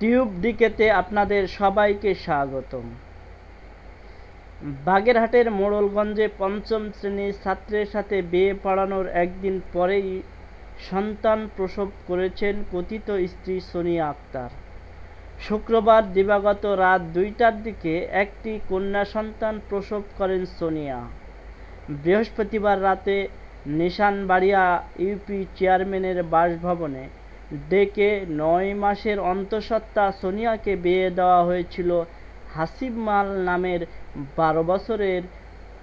Tube ডিকেতে আপনাদের সবাইকে স্বাগতম। বাগেরহাটের মোড়লগঞ্জে পঞ্চম শ্রেণির ছাত্রের সাথে বিয়ে পড়ানোর একদিন পরেই সন্তান প্রসব করেছেন কথিত স্ত্রী সোনিয়া আক্তার। শুক্রবার দিবাগত রাত দুইটার দিকে একটি কন্যা সন্তান প্রসব করেন সোনিয়া। বৃহস্পতিবার রাতে নিশানবাড়িয়া ইউপি চেয়ারম্যানের বাসভবনে ডেকে নয় মাসের অন্তঃসত্ত্বা সোনিয়াকে বিয়ে দেওয়া হয়েছিল হাসিব মাল নামের বারো বছরের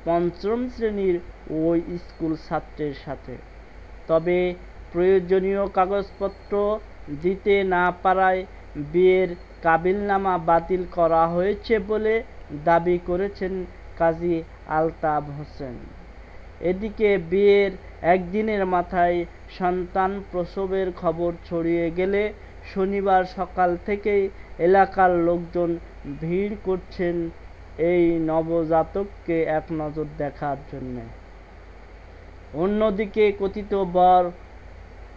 পঞ্চম শ্রেণির ওই স্কুল ছাত্রের সাথে। তবে প্রয়োজনীয় কাগজপত্র দিতে না পারায় বিয়ের কাবিলনামা বাতিল করা হয়েছে বলে দাবি করেছেন কাজী আলতাব হোসেন। এদিকে বিয়ের একদিনের মাথায় সন্তান প্রসবের খবর ছড়িয়ে গেলে শনিবার সকাল থেকেই এলাকার লোকজন ভিড় করছেন এই নবজাতককে এক নজর দেখার জন্যে। অন্যদিকে কথিত বর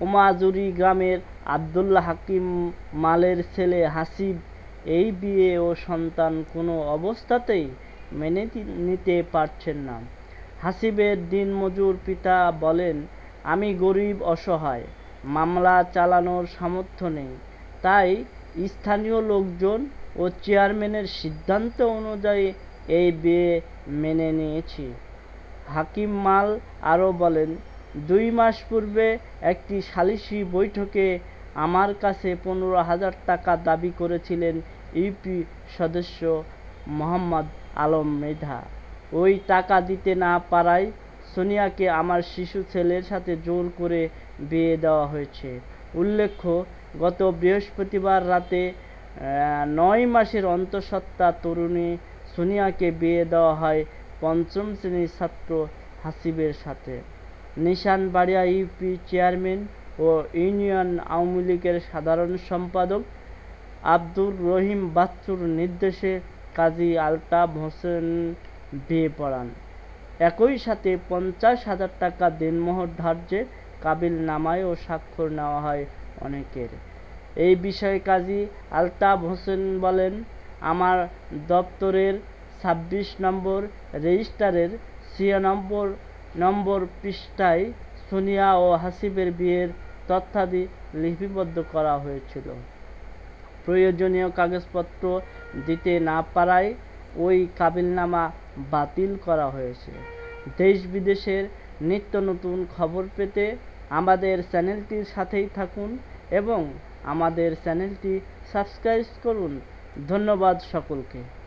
ওমাজুরি গ্রামের আবদুল্লাহ হাকিম মালের ছেলে হাসিব এই বিয়ে ও সন্তান কোনো অবস্থাতেই মেনে নিতে পারছেন না। হাসিবের দিনমজুর পিতা বলেন, আমি গরিব, অসহায়, মামলা চালানোর সামর্থ্য নেই। তাই স্থানীয় লোকজন ও চেয়ারম্যানের সিদ্ধান্ত অনুযায়ী এই বিয়ে মেনে নিয়েছি। হাকিম মাল আরও বলেন, দুই মাস পূর্বে একটি সালিসি বৈঠকে আমার কাছে পনেরো হাজার টাকা দাবি করেছিলেন ইউপি সদস্য মোহাম্মদ আলম মৃধা। ওই টাকা দিতে না পারায় সোনিয়াকে আমার শিশু ছেলের সাথে জোর করে বিয়ে দেওয়া হয়েছে। উল্লেখ্য, গত বৃহস্পতিবার রাতে নয় মাসের অন্তঃসত্ত্বা তরুণী সোনিয়াকে বিয়ে দেওয়া হয় পঞ্চম শ্রেণির ছাত্র হাসিবের সাথে। নিশান বাড়িয়া ইউপি চেয়ারম্যান ও ইউনিয়ন আওয়ামী লীগের সাধারণ সম্পাদক আব্দুর রহিম বাচ্চুর নির্দেশে কাজী আলতাফ হোসেন বিয়ে পড়ান। একই সাথে পঞ্চাশ হাজার টাকা দিনমোহর ধার্যে কাবিল নামায় ও স্বাক্ষর নেওয়া হয় অনেকের। এই বিষয়ে কাজী আলতাফ হোসেন বলেন, আমার দপ্তরের ছাব্বিশ নম্বর রেজিস্টারের ছিয়ানব্বই নম্বর পৃষ্ঠায় সোনিয়া ও হাসিবের বিয়ের তথ্যাদি লিপিবদ্ধ করা হয়েছিল। প্রয়োজনীয় কাগজপত্র দিতে না পারায় ওই কাবিলনামা বাতিল করা হয়েছে। দেশ বিদেশের নিত্য নতুন খবর পেতে আমাদের চ্যানেলটির সাথেই থাকুন এবং আমাদের চ্যানেলটি সাবস্ক্রাইব করুন। ধন্যবাদ সকলকে।